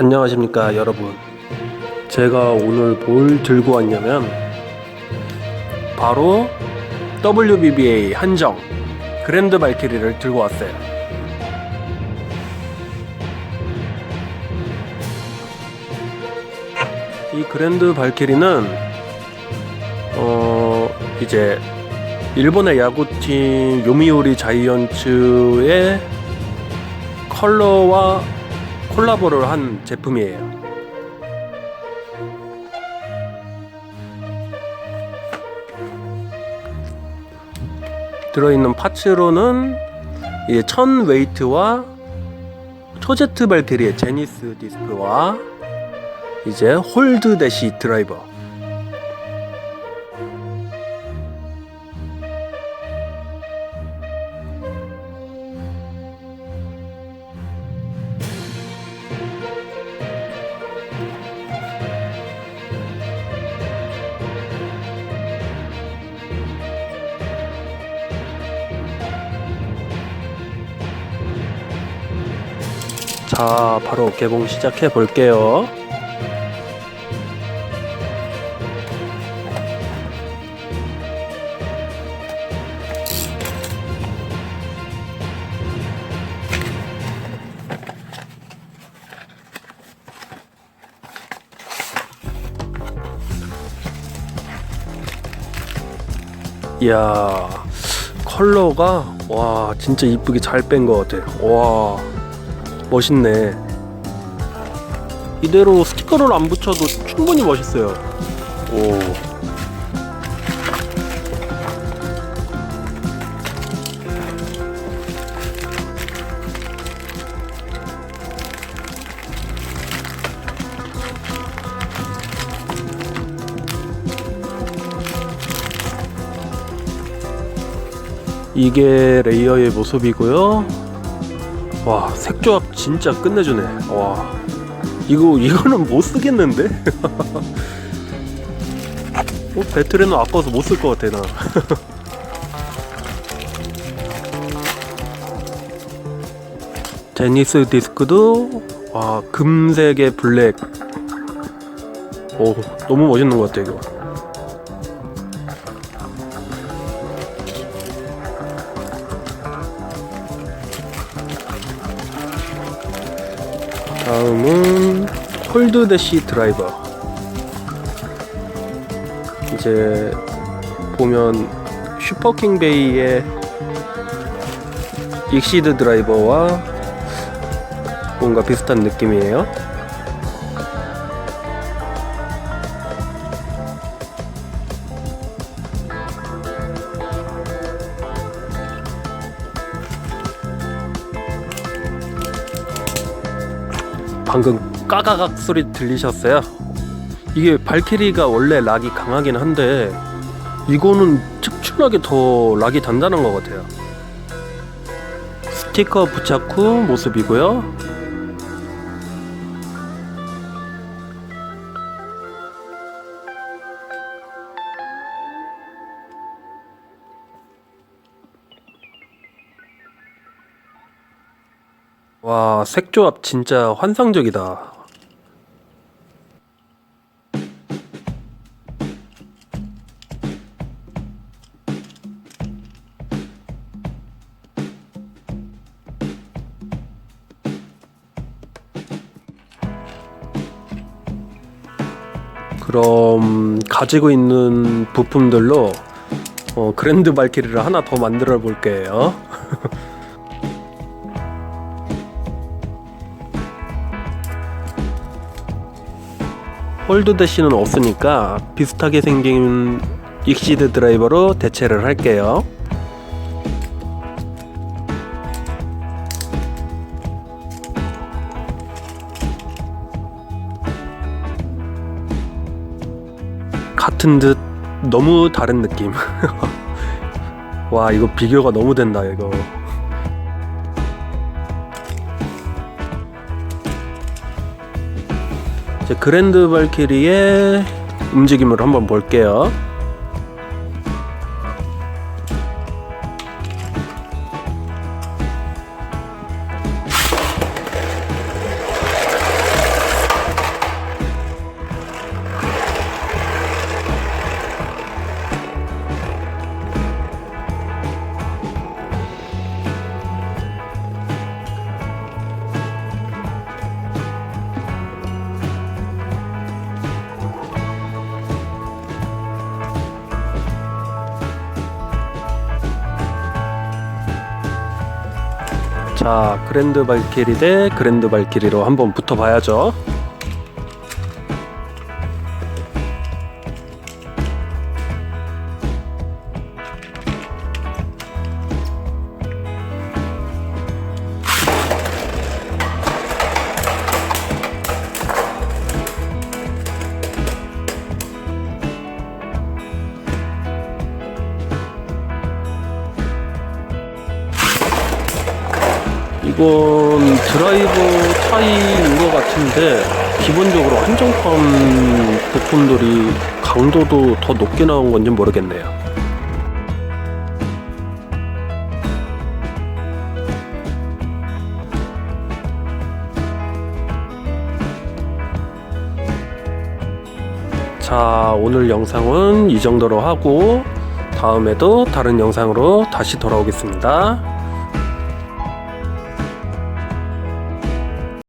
안녕하십니까 여러분. 제가 오늘 뭘 들고 왔냐면 바로 WBBA 한정 그랜드 발키리를 들고 왔어요. 이 그랜드 발키리는 어 이제 일본의 야구팀 요미우리 자이언츠의 컬러와 콜라보를 한 제품이에요. 들어있는 파츠로는 천 웨이트와 초제트 발키리의 제니스 디스크와 이제 홀드 대시 드라이버 자 바로 개봉 시작해 볼게요. 이야 컬러가 와 진짜 이쁘게 잘 뺀 것 같아. 와 멋있네. 이대로 스티커를 안 붙여도 충분히 멋있어요. 오. 이게 레이어의 모습이고요. 와 색조합 진짜 끝내주네. 와 이거 이거는 못 쓰겠는데? 어, 배틀에는 아까워서 못 쓸 것 같아 나. 제니스 디스크도 와 금색의 블랙. 오 너무 멋있는 것 같아 이거. 다음은 홀드 대시 드라이버. 이제 보면 슈퍼킹 베이의 익시드 드라이버와 뭔가 비슷한 느낌이에요 방금 까가각 소리 들리셨어요? 이게 발키리가 원래 락이 강하긴 한데 이거는 특출나게 더 락이 단단한 것 같아요. 스티커 부착 후 모습이고요. 와, 색조합 진짜 환상적이다. 그럼 가지고 있는 부품들로 어, 그랜드 발키리를 하나 더 만들어 볼게요. 홀드 대시는 없으니까 비슷하게 생긴 익시드 드라이버로 대체를 할게요. 같은 듯 너무 다른 느낌. 와 이거 비교가 너무 된다 이거. 그랜드 발키리의 움직임을 한번 볼게요. 자, 그랜드 발키리 대 그랜드 발키리로 한번 붙어봐야죠. 이건 드라이버 차이인 것 같은데 기본적으로 한정판 부품들이 강도도 더 높게 나온 건지 모르겠네요. 자, 오늘 영상은 이 정도로 하고 다음에도 다른 영상으로 다시 돌아오겠습니다.